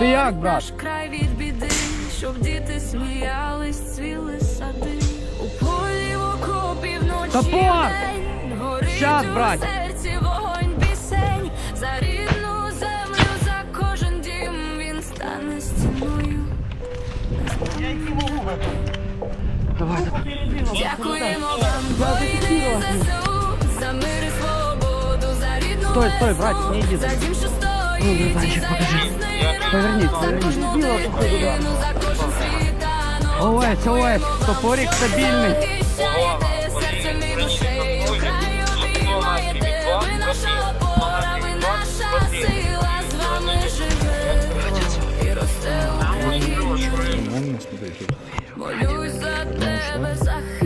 Ти як, брат? край від біди, щоб діти сміялись, цвіли Топор! Щас, у брат! серці вогонь пісень. За рідну землю, за кожен дім він стане стіною. Дякуємо вам, воїни ЗСУ, за мир і свободу, за рідну Стой, стой, весну, не йди за дім, що стоїть, за ясний Поверніть, ранок, за поверніть. кожну дитину, за кожен світанок. Олесь, Олесь, топорик стабільний серцем і душею. Краю підіймаєте ви наша опора, ви наша сила з вами живе. і росте Україна. Молюсь за тебе захист.